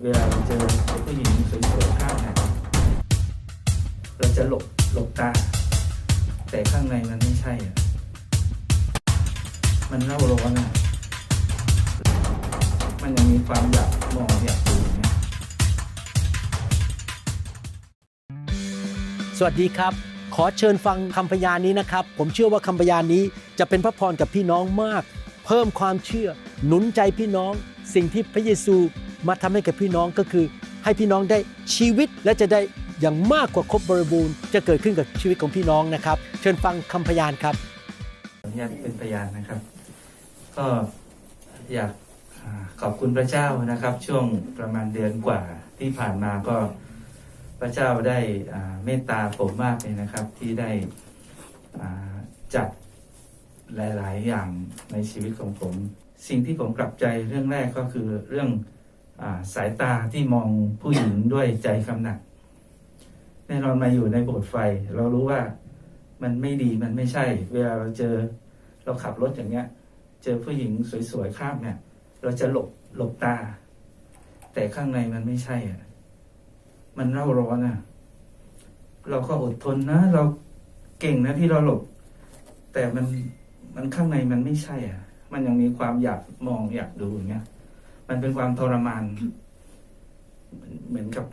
เวลาเราเจอผู้หญิงสวยๆข้างเนี่ยเราจะหลบหลบตา แต่ข้างในมันไม่ใช่อะมันเล่าร้อนอะมันยังมีความอยากมองอยากดูนี่ยสวัสดีครับ ขอเชิญฟังคำพยานนี้นะครับ ผมเชื่อว่าคำพยานนี้จะเป็นพระพรกับพี่น้องมาก เพิ่มความเชื่อหนุนใจพี่น้อง สิ่งที่พระเยซู มาทำให้กับพี่น้องก็คือ ให้พี่น้องได้ชีวิตและจะได้อย่างมากกว่าครบบริบูรณ์จะเกิดขึ้นกับชีวิตของพี่น้องนะครับ เชิญฟังคำพยานครับอนุญาตเป็นพยานนะครับ ก็อยากขอบคุณพระเจ้านะครับ ช่วงประมาณเดือนกว่าที่ผ่านมาก็พระเจ้าได้เมตตาผมมากเลยนะครับ ที่ได้จัดหลาย ๆ อย่างในชีวิตของผม สิ่งที่ผมกลับใจเรื่องแรกก็คือเรื่อง สายตาที่มองผู้หญิงด้วยใจคำหนักแน่นอนมาอยู่ในโบสถ์ไฟ เรารู้ว่ามันไม่ดีมันไม่ใช่ เวลาเราเจอเราขับรถอย่างเงี้ย เจอผู้หญิงสวยๆข้ามเนี่ย เราจะหลบหลบตา แต่ข้างในมันไม่ใช่อะมันเร่าร้อนอะ เราก็อดทนนะ เราเก่งนะที่เราหลบ แต่มันมันข้างในมันไม่ใช่อะ มันยังมีความอยากมองอยากดูอย่างเงี้ย มันเป็นความทรมาน เหมือนกับ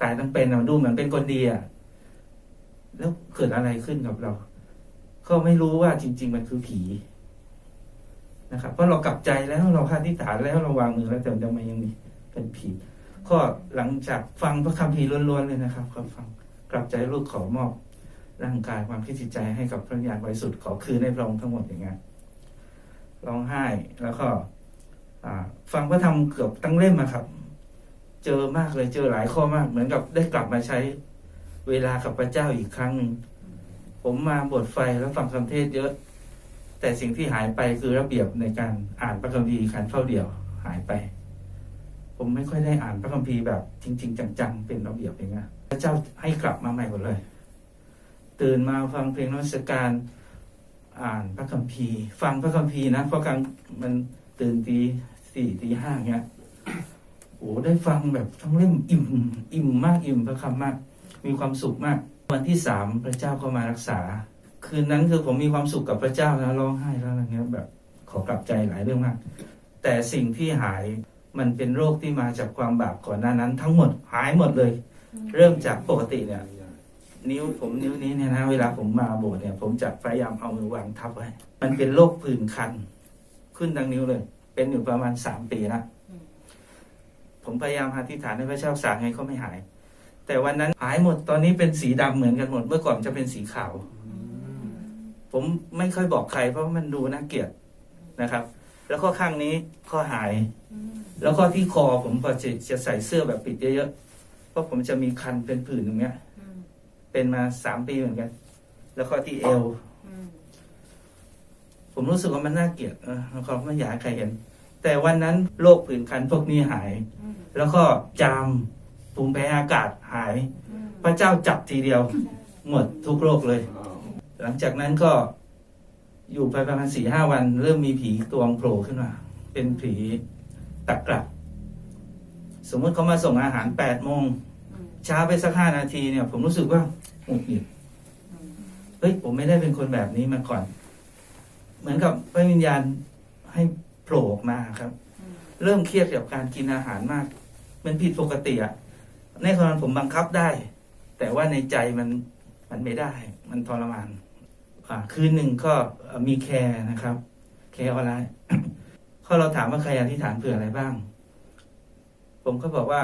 ตายทั้งเป็นอะดูเหมือนเป็นคนดีอะแล้วเกิดอะไรขึ้นกับเรา ก็ไม่รู้ว่าจริง ๆ มันคือผีนะครับเพราะเรากลับใจแล้วเราคาดิฐานแล้วเราวางมือแล้วแต่ทำไมยังมีเป็นผีก็หลังจากฟังพระคัมภีร์ล้วนๆเลยนะครับก็ฟังกลับใจลูกขอมอบร่างกายความคิดจิตใจให้กับพระญาณบริสุทธิ์ขอคืนให้พระองค์ทั้งหมดอย่างเงี้ยร้องไห้แล้วก็ ฟังพระธรรมเกือบตั้งเล่มอะครับ เจอมากเลยเจอหลายข้อมาก เหมือนกับได้กลับมาใช้เวลากับพระเจ้าอีกครั้งหนึ่งผมมาบทไฟแล้วฟังคำเทศเยอะ แต่สิ่งที่หายไปคือระเบียบในการอ่านพระคัมภีร์การเข้าเดี่ยวหายไป ผมไม่ค่อยได้อ่านพระคัมภีร์แบบ จริง ๆ จังๆเป็นระเบียบอย่างเงี้ยพระเจ้าให้กลับมาใหม่หมดเลย ตื่นมาฟังเพลงนมัสการอ่านพระคัมภีร์ ฟังพระคัมภีร์นะเพราะกลางมันตื่นตี สี่ตีห้าเงี้ยโอ้ได้ฟังแบบทั้งเล่มอิ่มอิ่มมากอิ่มพระคำมาก มีความสุขมาก วันที่สามพระเจ้าก็มารักษา คืนนั้นคือผมมีความสุขกับพระเจ้านะร้องไห้แล้วอะไรเงี้ยแบบขอกลับใจหลายเรื่องมาก แต่สิ่งที่หายมันเป็นโรคที่มาจากความบาปก่อนหน้านั้น ทั้งหมดหายหมดเลย เริ่มจากปกติเนี่ยนิ้วผมนิ้วนี้เนี่ยนะเวลาผมมาโบสถ์เนี่ย ผมจะพยายามเอามือวางทับไว้ มันเป็นโรคผื่นคัน ขึ้นทางนิ้วเลย เป็นอยู่ประมาณสามปีนะผมพยายามอธิษฐานให้พระเจ้าสางให้เขาไม่หาย แต่วันนั้นหายหมดตอนนี้เป็นสีดำเหมือนกันหมด เมื่อก่อนจะเป็นสีขาว ผมไม่ค่อยบอกใคร เพราะมันดูน่าเกลียดนะครับ แล้วก็ข้างนี้ข้อหาย แล้วก็ที่คอผมพอจะจะใส่เสื้อแบบปิดเยอะๆเพราะผมจะมีคันเป็นผื่นตรงเนี้ย เป็นมาสามปีเหมือนกัน แล้วก็ที่เอว ผมรู้สึกว่ามันน่าเกลียดเออแล้วก็ไม่อยากให้ใครเห็น แต่วันนั้นโรคผื่นคันพวกนี้หายแล้วก็จามภูมิแพ้อากาศหายพระเจ้าจับทีเดียว หมดทุกโรคเลย หลังจากนั้นก็อยู่ไปประมาณสี่ห้าวัน เริ่มมีผีตัวงโผล่ขึ้นมา เป็นผีตะกรับ สมมติเขามาส่งอาหารแปดโมงช้าไปสักห้านาทีเนี่ย ผมรู้สึกว่าหงุดหงิดเฮ้ยผมไม่ได้เป็นคนแบบนี้มาก่อน เหมือนกับพระวิญญาณให้โผล่ออกมาครับ เริ่มเครียดกับการกินอาหารมาก มันผิดปกติอะในขณะนั้นผมบังคับได้ แต่ว่าในใจมันมันไม่ได้ มันทรมานอ่าคืนหนึ่งก็มีแคร์นะครับแคร์ออนไลน์พอเราถามว่าใครอธิษฐานเผื่ออะไรบ้าง ผมก็บอกว่า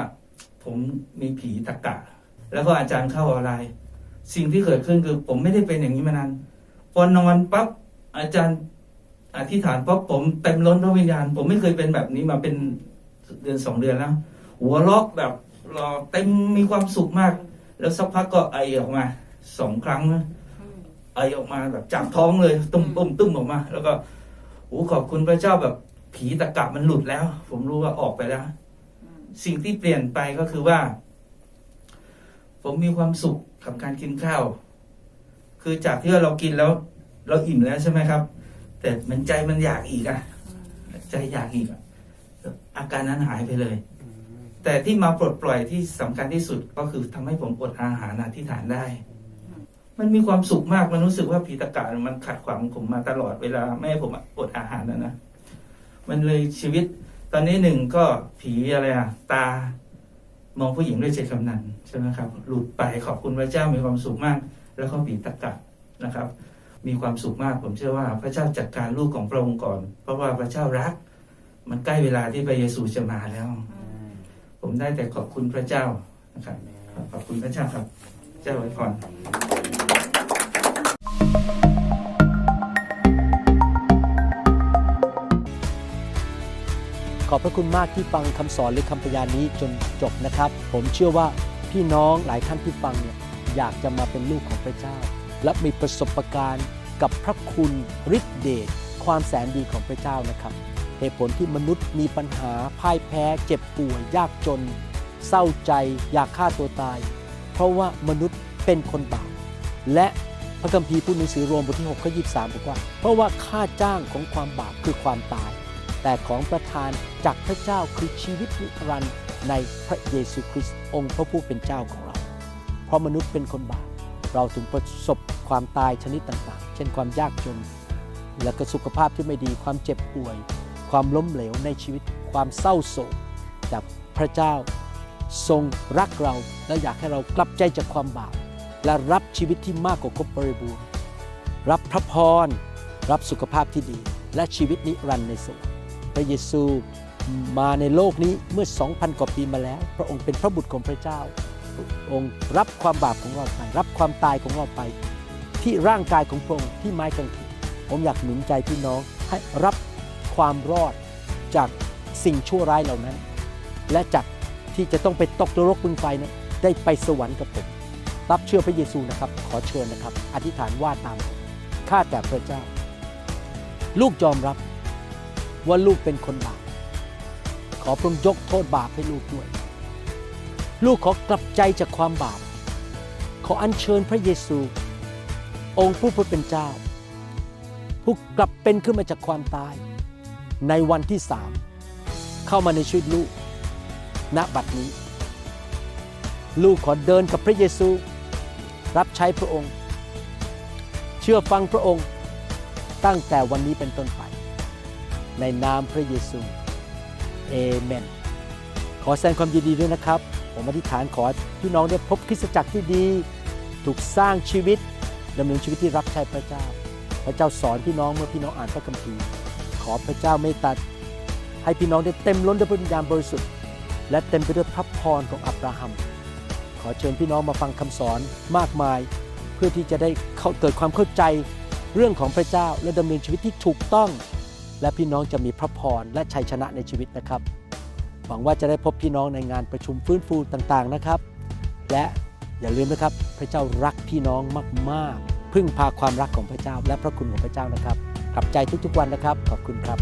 ผมมีผีตะกะ แล้วก็อาจารย์เข้าออนไลน์ สิ่งที่เกิดขึ้นคือ ผมไม่ได้เป็นอย่างนี้มานานพอนอนปั๊บอาจารย์ อธิษฐานปั๊บผมเต็มล้นพระวิญญาณ ผมไม่เคยเป็นแบบนี้มาเป็นเดือนสองเดือนแล้ว หัวเราะแบบรอเต็มมีความสุขมาก แล้วสักพักก็ไอออกมาสองครั้งไอออกมาแบบจากท้องเลยตุ้มตุ้มตุ้มออกมา แล้วก็โอ้ขอบคุณพระเจ้าแบบผีตะกะมันหลุดแล้ว ผมรู้ว่าออกไปแล้ว สิ่งที่เปลี่ยนไปก็คือว่า ผมมีความสุขกับการกินข้าว คือจากที่ว่าเรากินแล้ว เราอิ่มแล้วใช่ไหมครับ แต่มันใจมันอยากอีกอะใจอยากอีกอะอาการนั้นหายไปเลย แต่ที่มาปลดปล่อยที่สำคัญที่สุดก็คือทำให้ผมอดอาหารอธิษฐานได้ มันมีความสุขมากมันรู้สึกว่าผีตะกามันขัดขวางผมมาตลอดเวลาไม่ให้ผมอดอาหารนะนะมันเลยชีวิต ตอนนี้หนึ่งก็ผีอะไรอะตามองผู้หญิงด้วยใจกำนันใช่ไหมครับ หลุดไปขอบคุณพระเจ้ามีความสุขมาก แล้วก็ผีตะกะนะครับ มีความสุขมาก ผมเชื่อว่าพระเจ้าจัดการลูกของพระองค์ก่อน เพราะว่าพระเจ้ารัก มันใกล้เวลาที่พระเยซูจะมาแล้ว ผมได้แต่ขอบคุณพระเจ้านะครับขอบคุณพระเจ้าครับเจ้าไว้พรขอบพระคุณมากที่ฟังคำสอนหรือคำพยานนี้จนจบนะครับ ผมเชื่อว่าพี่น้องหลายท่านที่ฟังเนี่ยอยากจะมาเป็นลูกของพระเจ้า และมีประสบการณ์กับพระคุณฤทธิเดชความแสนดีของพระเจ้านะครับ เหตุผลที่มนุษย์มีปัญหาพ่ายแพ้ เจ็บป่วยยากจน เศร้าใจ อยากฆ่าตัวตาย เพราะว่ามนุษย์เป็นคนบาปและพระคัมภีร์พูดในสือโรมบทที่6ข้อ23บอกว่า เพราะว่าค่าจ้างของความบาปคือความตาย แต่ของประทานจากพระเจ้าคือชีวิตนิรันดร์ในพระเยซูคริสต์องค์พระผู้เป็นเจ้าของเรา เพราะมนุษย์เป็นคนบาป เราถึงประสบความตายชนิดต่างๆ เช่นความยากจน และก็สุขภาพที่ไม่ดีความเจ็บป่วย ความล้มเหลวในชีวิต ความเศร้าโศก แต่พระเจ้าทรงรักเราและอยากให้เรากลับใจจากความบาปและรับชีวิตที่มากกว่าครบบริบูรณ์ รับพระพร รับสุขภาพที่ดี และชีวิตนิรันดร์ในสวรรค์พระเยซูมาในโลกนี้เมื่อ 2,000 กว่าปีมาแล้ว พระองค์เป็นพระบุตรของพระเจ้า องค์รับความบาปของเราไปรับความตายของเราไป ที่ร่างกายของพระองค์ที่ไม้กางเขนผมอยากหนุนใจพี่น้องให้รับความรอดจากสิ่งชั่วร้ายเหล่านั้น และจากที่จะต้องไปตกนรกบึงไฟนั้นได้ไปสวรรค์กับผมรับเชื่อพระเยซูนะครับ ขอเชิญนะครับ อธิษฐานว่าตามข้าแต่พระเจ้า ลูกยอมรับว่าลูกเป็นคนบาปขอพระองค์ยกโทษบาปให้ลูกด้วย ลูกขอกลับใจจากความบาป ขออัญเชิญพระเยซู องค์ผู้เป็นเจ้า ผู้กลับเป็นขึ้นมาจากความตาย ในวันที่สามเข้ามาในชีวิตลูก ณบัดนี้ ลูกขอเดินกับพระเยซู รับใช้พระองค์ เชื่อฟังพระองค์ตั้งแต่วันนี้เป็นต้นไป ในนามพระเยซู เอเมน ขอแสดงความยินดีด้วยนะครับ ผมอธิษฐานขอพี่น้องได้พบคริสตจักรที่ดี ถูกสร้างชีวิตดำเนินชีวิตที่รับใช้พระเจ้า พระเจ้าสอนพี่น้องเมื่อพี่น้องอ่านพระคัมภีร์ ขอพระเจ้าเมตตาให้พี่น้องได้เต็มล้นด้วยพระวิญญาณบริสุทธิ์ และเต็มไปด้วยพระพรของอับราฮัม ขอเชิญพี่น้องมาฟังคำสอนมากมาย เพื่อที่จะได้เเกิดความเข้าใจเรื่องของพระเจ้าและดำเนินชีวิตที่ถูกต้อง และพี่น้องจะมีพระพรและชัยชนะในชีวิตนะครับ หวังว่าจะได้พบพี่น้องในงานประชุมฟื้นฟูต่างๆนะครับ และอย่าลืมนะครับ พระเจ้ารักพี่น้องมากๆ พึ่งพาความรักของพระเจ้า และพระคุณของพระเจ้านะครับกลับใจทุกๆวันนะครับ ขอบคุณครับ